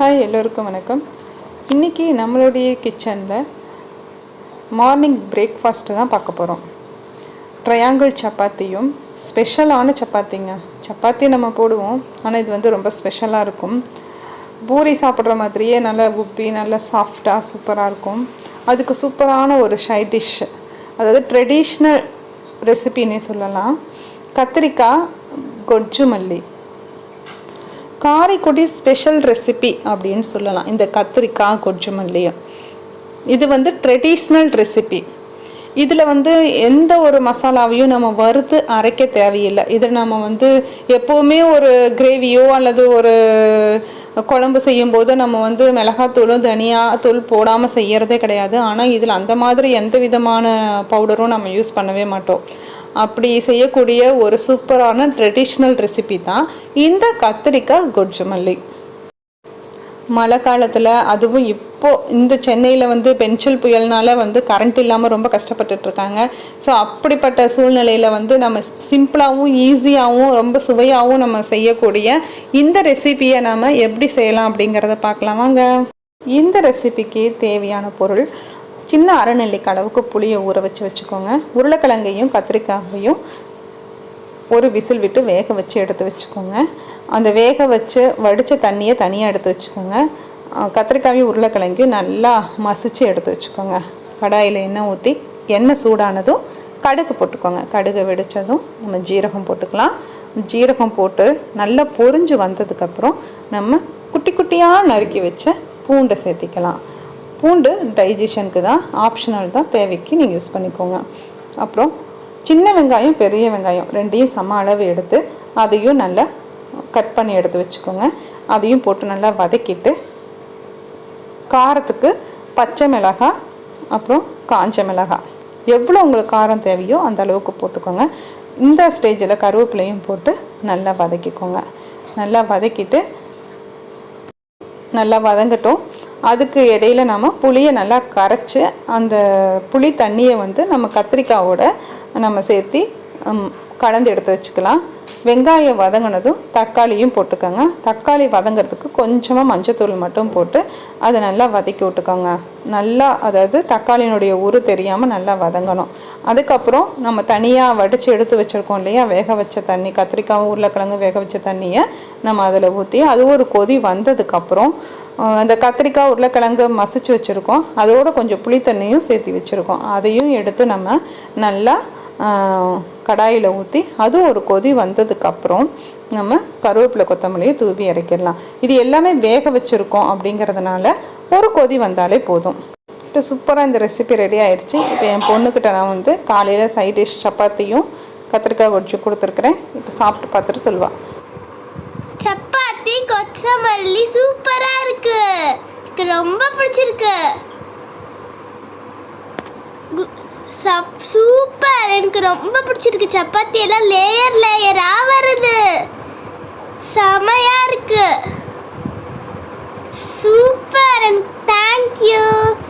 Hi எல்லோருக்கும் வணக்கம். இன்றைக்கி நம்மளுடைய கிச்சனில் மார்னிங் பிரேக்ஃபாஸ்ட்டு தான் பார்க்க போகிறோம் ட்ரையாங்கிள் சப்பாத்தியும் ஸ்பெஷலான சப்பாத்திங்க. சப்பாத்தி நம்ம போடுவோம் ஆனால் இது வந்து ரொம்ப ஸ்பெஷலாக இருக்கும். பூரி சாப்பிட்ற மாதிரியே நல்லா உப்பி நல்லா சாஃப்டாக சூப்பராக இருக்கும். அதுக்கு சூப்பரான ஒரு ஷை டிஷ் அதாவது ட்ரெடிஷ்னல் ரெசிபின்னே சொல்லலாம். கத்திரிக்காய் கொஜ்ஜு மல்லி காரைக்குடி ஸ்பெஷல் ரெசிபி அப்படின்னு சொல்லலாம். இந்த கத்திரிக்காய் கொஜ்ஜுமல்லியும் இது வந்து ட்ரெடிஷ்னல் ரெசிபி இதில் வந்து எந்த ஒரு மசாலாவையும் நம்ம வறுத்து அரைக்க தேவையில்லை. இதை நம்ம வந்து எப்போவுமே ஒரு கிரேவியோ அல்லது ஒரு குழம்பு செய்யும்போது நம்ம வந்து மிளகாத்தூளும் தனியாத்தூள் போடாமல் செய்யறதே கிடையாது. ஆனால் இதில் அந்த மாதிரி எந்த விதமான பவுடரும் நம்ம யூஸ் பண்ணவே மாட்டோம். அப்படி செய்யக்கூடிய ஒரு சூப்பரான ட்ரெடிஷ்னல் ரெசிபி தான் இந்த கத்திரிக்காய் கொஜ்ஜுமல்லி மழை காலத்தில் அதுவும் இப்போது இந்த சென்னையில் வந்து பென்சில் புயல்னால வந்து கரண்ட் இல்லாமல் ரொம்ப கஷ்டப்பட்டுட்ருக்காங்க ஸோ அப்படிப்பட்ட சூழ்நிலையில் வந்து நம்ம சிம்பிளாகவும் ஈஸியாகவும் ரொம்ப சுவையாகவும் நம்ம செய்யக்கூடிய இந்த ரெசிபியை நம்ம எப்படி செய்யலாம் அப்படிங்கிறத பார்க்கலாம் வாங்க. இந்த ரெசிபிக்கு தேவையான பொருள் சின்ன அரைநெல்லிக்காய் அளவுக்கு புளியை ஊற வச்சு வச்சுக்கோங்க. உருளைக்கிழங்கையும் கத்திரிக்காயையும் ஒரு விசில் விட்டு வேக வச்சு எடுத்து வச்சுக்கோங்க. அந்த வேக வச்சு வடித்த தண்ணியை தனியாக எடுத்து வச்சுக்கோங்க. கத்திரிக்காயும் உருளைக்கிழங்கையும் நல்லா மசிச்சு எடுத்து வச்சுக்கோங்க. கடாயில் எண்ணெய் ஊற்றி எண்ணெய் சூடானதும் கடுகு போட்டுக்கோங்க. கடுகு வெடித்ததும் நம்ம ஜீரகம் போட்டுக்கலாம். ஜீரகம் போட்டு நல்லா பொறிஞ்சு வந்ததுக்கப்புறம் நம்ம குட்டி குட்டியாக நறுக்கி வச்ச பூண்டை சேர்த்திக்கலாம். பூண்டு டைஜஷனுக்கு தான் ஆப்ஷனல் தான் தேவைக்கு நீங்கள் யூஸ் பண்ணிக்கோங்க. அப்புறம் சின்ன வெங்காயம் பெரிய வெங்காயம் ரெண்டையும் சம அளவு எடுத்து அதையும் நல்லா கட் பண்ணி எடுத்து வச்சுக்கோங்க. அதையும் போட்டு நல்லா வதக்கிட்டு காரத்துக்கு பச்சை மிளகாய் அப்புறம் காஞ்ச மிளகாய் எவ்வளோ உங்களுக்கு காரம் தேவையோ அந்த அளவுக்கு போட்டுக்கோங்க. இந்த ஸ்டேஜில் கருவேப்பிலையும் போட்டு நல்லா வதக்கிக்கோங்க. நல்லா வதக்கிட்டு நல்லா வதங்கட்டும். அதுக்கு இடையில நம்ம புளியை நல்லா கரைச்சி அந்த புளி தண்ணியை வந்து நம்ம கத்திரிக்காவோட நம்ம சேர்த்து கலந்து எடுத்து வச்சுக்கலாம். வெங்காயம் வதங்கினதும் தக்காளியும் போட்டுக்கோங்க. தக்காளி வதங்கிறதுக்கு கொஞ்சமாக மஞ்சத்தூள் மட்டும் போட்டு அதை நல்லா வதக்கி விட்டுக்கோங்க. நல்லா அதாவது தக்காளியினுடைய உரு தெரியாமல் நல்லா வதங்கணும். அதுக்கப்புறம் நம்ம தனியாக வடித்து எடுத்து வச்சுருக்கோம் இல்லையா? வேக வச்ச தண்ணி கத்திரிக்காய் உருளைக்கிழங்கு வேக வச்ச தண்ணியை நம்ம அதில் ஊற்றி அது ஒரு கொதி வந்ததுக்கப்புறம் அந்த கத்திரிக்காய் உருளைக்கிழங்கு மசிச்சு வச்சுருக்கோம். அதோடு கொஞ்சம் புளித்தண்ணியும் சேர்த்து வச்சுருக்கோம். அதையும் எடுத்து நம்ம நல்லா கடாயில் ஊற்றி அதுவும் ஒரு கொதி வந்ததுக்கப்புறம் நம்ம கருவேப்பிலை கொத்தமல்லியை தூவி இறக்கிடலாம். இது எல்லாமே வேக வச்சுருக்கோம் அப்படிங்கிறதுனால ஒரு கொதி வந்தாலே போதும். இப்போ சூப்பராக இந்த ரெசிபி ரெடி ஆயிடுச்சு இப்போ என் பொண்ணுக்கிட்ட நான் வந்து காலையில் சைட் டிஷ் சப்பாத்தியும் கத்திரிக்காய் ஒடிச்சு கொடுத்துருக்குறேன். இப்போ சாப்பிட்டு பார்த்துட்டு சொல்லுவாள் சப்பாத்தி சூப்பராக சூப்பரா இருக்கு. எனக்கு ரொம்ப பிடிச்சிருக்கு. கு- சப் சூப்பர். எனக்கு ரொம்ப பிடிச்சிருக்கு. சப்பாத்தி எல்லாம் லேயர் லேயரா வருது.